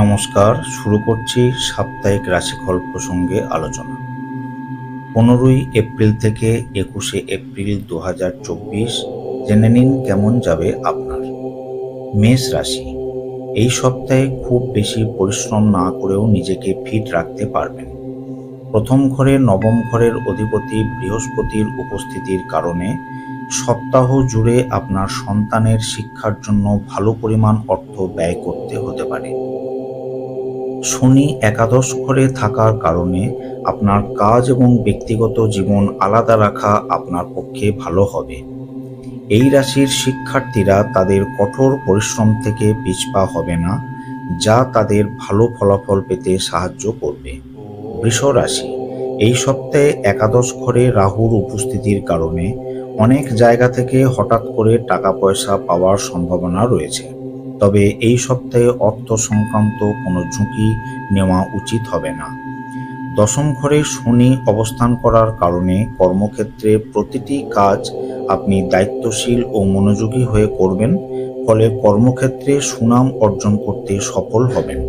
নমস্কার, শুরু করছি সাপ্তাহিক রাশিফল প্রসঙ্গে আলোচনা। পনেরোই এপ্রিল থেকে একুশে এপ্রিল দু হাজার চব্বিশ, জেনে নিন কেমন যাবে আপনার। মেষ রাশি, এই সপ্তাহে খুব বেশি পরিশ্রম না করেও নিজেকে ফিট রাখতে পারবেন। প্রথম ঘরে নবম ঘরের অধিপতি বৃহস্পতির উপস্থিতির কারণে সপ্তাহ জুড়ে আপনার সন্তানের শিক্ষার জন্য ভালো পরিমাণ অর্থ ব্যয় করতে হতে পারে। শনি একাদশ ঘরে থাকার কারণে আপনার কাজ এবং ব্যক্তিগত জীবন আলাদা রাখা আপনার পক্ষে ভালো হবে। এই রাশির শিক্ষার্থীরা তাদের কঠোর পরিশ্রম থেকে পিছপা হবে না, যা তাদের ভালো ফলাফল পেতে সাহায্য করবে। বৃষ রাশি, এই সপ্তাহে একাদশ ঘরে রাহুর উপস্থিতির কারণে অনেক জায়গা থেকে হঠাৎ করে টাকা পয়সা পাওয়ার সম্ভাবনা রয়েছে। তবে এই সপ্তাহে অর্থ সংক্রান্ত কোনো ঝুঁকি নেওয়া উচিত হবে না। দশম ঘরে শনি অবস্থান করার কারণে কর্মক্ষেত্রে প্রতিটি কাজ আপনি দায়িত্বশীল ও মনোযোগী হয়ে করবেন, ফলে কর্মক্ষেত্রে সুনাম অর্জন করতে সফল হবেন।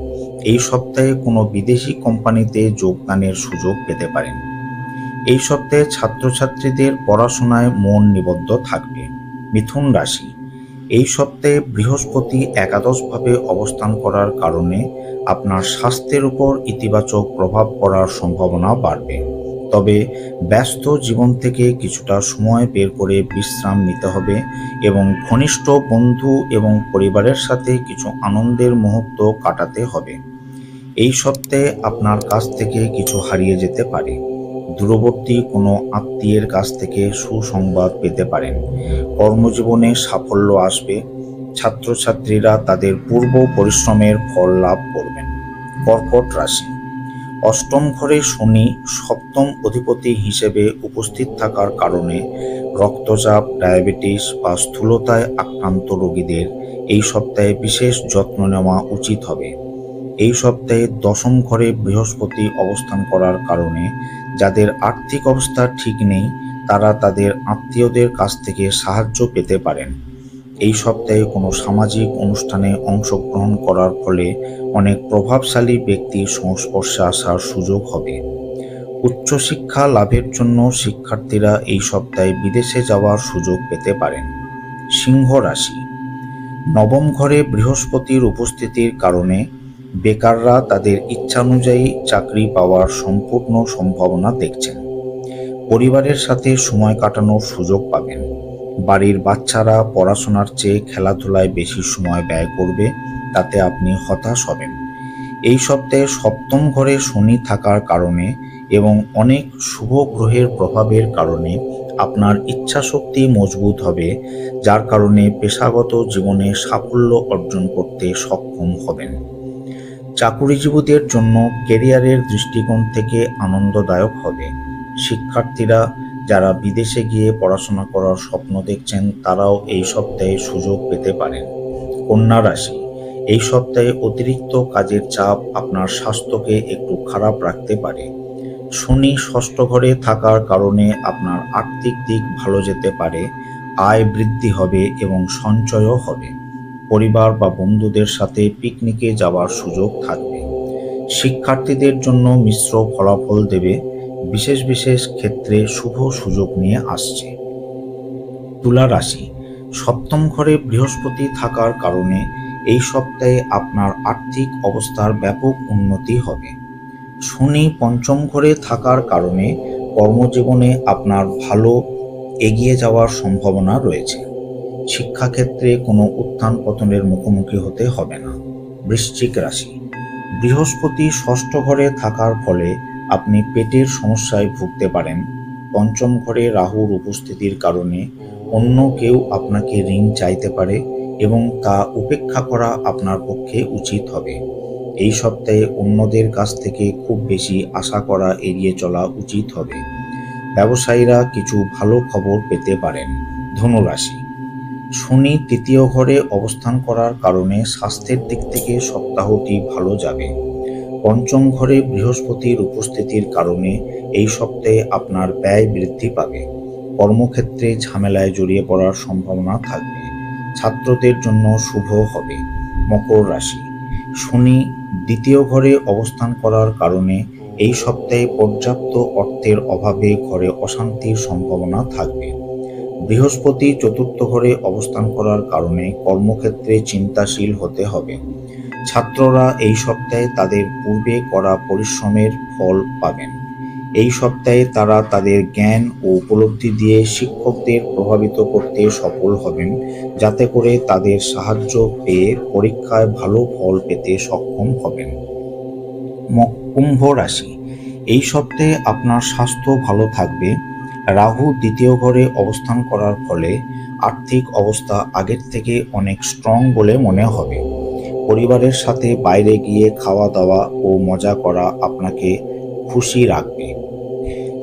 এই সপ্তাহে কোনো বিদেশি কোম্পানিতে যোগদানের সুযোগ পেতে পারেন। এই সপ্তাহে ছাত্রছাত্রীদের পড়াশোনায় মন নিবদ্ধ থাকবে। মিথুন রাশি এই সপ্তাহে বৃহস্পতি একাদশভাবে অবস্থান করার কারণে আপনার স্বাস্থ্যের উপর ইতিবাচক প্রভাব পড়ার সম্ভাবনা বাড়বে। তবে ব্যস্ত জীবন থেকে কিছুটা সময় বের করে বিশ্রাম নিতে হবে এবং ঘনিষ্ঠ বন্ধু এবং পরিবারের সাথে কিছু আনন্দের মুহূর্ত কাটাতে হবে। এই সপ্তাহে আপনার কাছ থেকে কিছু হারিয়ে যেতে পারে। দূরবর্তী কোনো আত্মীয়ের কাছ থেকে সুসংবাদ পেতে পারেন। কর্মজীবনে সাফল্য আসবে। ছাত্রছাত্রীরা তাদের পূর্ব পরিশ্রমের ফল লাভ করবেন। কর্কট রাশি। অষ্টম ঘরে শনি সপ্তম অধিপতি হিসেবে উপস্থিত থাকার কারণে রক্তচাপ, ডায়াবেটিস বা স্থূলতায় আক্রান্ত রোগীদের এই সপ্তাহে বিশেষ যত্ন নেওয়া উচিত হবে। এই সপ্তাহে দশম ঘরে বৃহস্পতি অবস্থান করার কারণে যাদের আর্থিক অবস্থা ঠিক নেই, তারা তাদের আত্মীয়দের কাছ থেকে সাহায্য পেতে পারেন। এই সপ্তাহে কোনো সামাজিক অনুষ্ঠানে অংশগ্রহণ করার ফলে অনেক প্রভাবশালী ব্যক্তির সংস্পর্শে আসার সুযোগ হবে। উচ্চশিক্ষা লাভের জন্য শিক্ষার্থীরা এই সপ্তাহে বিদেশে যাওয়ার সুযোগ পেতে পারেন। সিংহ রাশি। নবম ঘরে বৃহস্পতির উপস্থিতির কারণে বেকাররা তাদের ইচ্ছানুযায়ী চাকরি পাওয়ার সম্পূর্ণ সম্ভাবনা দেখছেন। পরিবারের সাথে সময় কাটানোর সুযোগ পাবেন। বাড়ির বাচ্চারা পড়াশোনার চেয়ে খেলাধুলায় বেশি সময় ব্যয় করবে, তাতে আপনি হতাশ হবেন। এই সপ্তাহে সপ্তম ঘরে শনি থাকার কারণে এবং অনেক শুভ গ্রহের প্রভাবের কারণে আপনার ইচ্ছাশক্তি মজবুত হবে, যার কারণে পেশাগত জীবনে সাফল্য অর্জন করতে সক্ষম হবেন। চাকুরিজীবীদের জন্য কেরিয়ারের দৃষ্টিকোণ থেকে আনন্দদায়ক হবে। শিক্ষার্থীরা যারা বিদেশে গিয়ে পড়াশোনা করার স্বপ্ন দেখছেন, তারাও এই সপ্তাহে সুযোগ পেতে পারেন। কন্যা রাশি, এই সপ্তাহে অতিরিক্ত কাজের চাপ আপনার স্বাস্থ্যকে একটু খারাপ রাখতে পারে। শনি ষষ্ঠ ঘরে থাকার কারণে আপনার আর্থিক দিক ভালো যেতে পারে, আয় বৃদ্ধি হবে এবং সঞ্চয়ও হবে। পরিবার বা বন্ধুদের সাথে পিকনিকে যাওয়ার সুযোগ থাকবে। শিক্ষার্থীদের জন্য মিশ্র ফলাফল দেবে। বিশেষ বিশেষ ক্ষেত্রে শুভ সুযোগ নিয়ে আসছে। তুলা রাশি। সপ্তম ঘরে বৃহস্পতি থাকার কারণে এই সপ্তাহে আপনার আর্থিক অবস্থার ব্যাপক উন্নতি হবে। শনি পঞ্চম ঘরে থাকার কারণে কর্মজীবনে আপনার ভালো এগিয়ে যাওয়ার সম্ভাবনা রয়েছে। শিক্ষাক্ষেত্রে কোনো উত্থান পতনের মুখোমুখি হতে হবে না। বৃশ্চিক রাশি। বৃহস্পতি ষষ্ঠ ঘরে থাকার ফলে আপনি পেটের সমস্যায় ভুগতে পারেন। পঞ্চম ঘরে রাহুর উপস্থিতির কারণে অন্য কেউ আপনাকে ঋণ চাইতে পারে এবং তা উপেক্ষা করা আপনার পক্ষে উচিত হবে। এই সপ্তাহে অন্যদের কাছ থেকে খুব বেশি আশা করা এড়িয়ে চলা উচিত হবে। ব্যবসায়ীরা কিছু ভালো খবর পেতে পারেন। ধনুরাশি। শনি তৃতীয় ঘরে অবস্থান করার কারণে স্বাস্থ্যের দিক থেকে সপ্তাহটি ভালো যাবে পঞ্চম ঘরে বৃহস্পতির উপস্থিতির কারণে এই সপ্তাহে আপনার ব্যয় বৃদ্ধি পাবে। কর্মক্ষেত্রে ঝামেলায় জড়িয়ে পড়ার সম্ভাবনা থাকবে। ছাত্রদের জন্য শুভ হবে। মকর রাশি। শনি দ্বিতীয় ঘরে অবস্থান করার কারণে এই সপ্তাহে পর্যাপ্ত অর্থের অভাবে ঘরে অশান্তির সম্ভাবনা থাকবে। বৃহস্পতি চতুর্থ ঘরে অবস্থান করার কারণে কর্মক্ষেত্রে চিন্তাশীল হতে হবে। ছাত্ররা এই সপ্তাহে তাদের পূর্বে করা পরিশ্রমের ফল পাবেন। এই সপ্তাহে তারা তাদের জ্ঞান ও উপলব্ধি দিয়ে শিক্ষকদের প্রভাবিত করতে সফল হবেন, যাতে করে তাদের সাহায্য পেয়ে পরীক্ষায় ভালো ফল পেতে সক্ষম হবেন। কুম্ভ রাশি। এই সপ্তাহে আপনার স্বাস্থ্য ভালো থাকবে। রাহু দ্বিতীয় ঘরে অবস্থান করার ফলে আর্থিক অবস্থা আগের থেকে অনেক স্ট্রং বলে মনে হবে। পরিবারের সাথে বাইরে গিয়ে খাওয়া দাওয়া ও মজা করা আপনাকে খুশি রাখবে।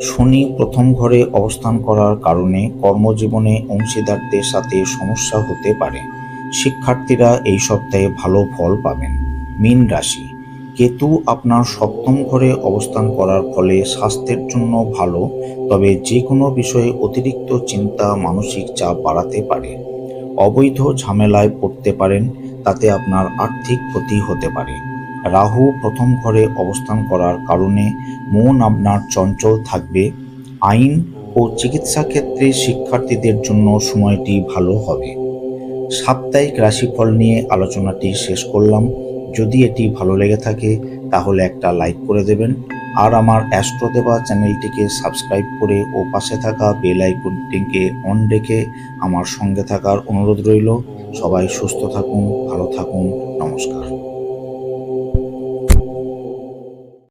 শনি প্রথম ঘরে অবস্থান করার কারণে কর্মজীবনে অংশীদারদের সাথে সমস্যা হতে পারে। শিক্ষার্থীরা এই সপ্তাহে ভালো ফল পাবেন। মীন রাশি। কেতু আপনার সপ্তম ঘরে অবস্থান করার ফলে স্বাস্থ্যের জন্য ভালো, তবে যে কোনো বিষয়ে অতিরিক্ত চিন্তা মানসিক চাপ বাড়াতে পারে। অবৈধ ঝামেলায় পড়তে পারেন, তাতে আপনার আর্থিক ক্ষতি হতে পারে। রাহু প্রথম ঘরে অবস্থান করার কারণে মন আপনার চঞ্চল থাকবে। আইন ও চিকিৎসা ক্ষেত্রে শিক্ষার্থীদের জন্য সময়টি ভালো হবে। সাপ্তাহিক রাশিফল নিয়ে আলোচনাটি শেষ করলাম। যদি এটি ভালো লেগে থাকে, তাহলে একটা লাইক করে দেবেন। আর আমার অ্যাস্ট্রো দেবা চ্যানেলটিকে সাবস্ক্রাইব করে ও পাশে থাকা বেল আইকনটিকে অন রেখে আমার সঙ্গে থাকার অনুরোধ রইল। সবাই সুস্থ থাকুন, ভালো থাকুন, নমস্কার।